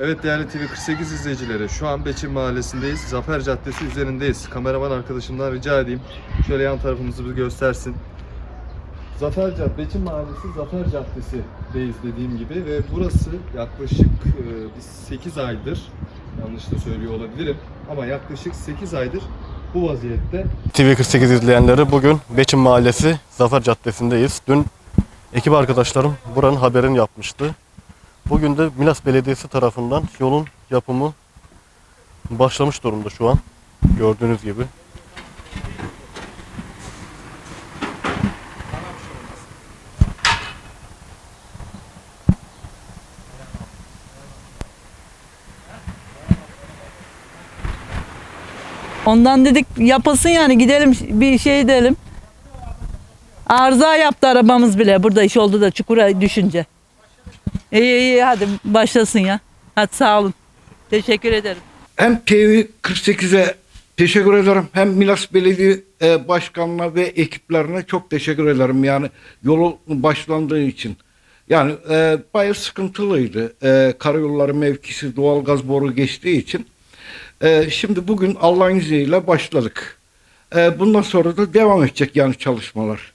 Evet değerli TV48 izleyicileri şu an Beçin Mahallesi'ndeyiz. Zafer Caddesi üzerindeyiz. Kameraman arkadaşımdan rica edeyim. Şöyle yan tarafımızı bir göstersin. Zafer Caddesi, Beçin Mahallesi Zafer Caddesi'deyiz dediğim gibi ve burası yaklaşık e, biz 8 aydır yanlış da söylüyor olabilirim ama yaklaşık 8 aydır bu vaziyette. TV48 izleyenleri bugün Beçin Mahallesi Zafer Caddesi'ndeyiz. Dün ekip arkadaşlarım buranın haberini yapmıştı. Bugün de Milas Belediyesi tarafından yolun yapımı başlamış durumda şu an. Gördüğünüz gibi. Ondan dedik yapılsın yani gidelim bir şey edelim. Arıza yaptı arabamız bile burada iş oldu da çukura düşünce. İyi iyi hadi başlasın ya. Hadi sağ olun. Teşekkür ederim. Hem TV48'e teşekkür ederim hem Milas Belediye e, Başkanı'na ve ekiplerine çok teşekkür ederim. Yani yolu başlandığı için. Yani e, bayağı sıkıntılıydı. E, karayolları mevkisi doğalgaz boru geçtiği için. E, şimdi bugün Allah'ın izniyle başladık. E, bundan sonra da devam edecek yani çalışmalar.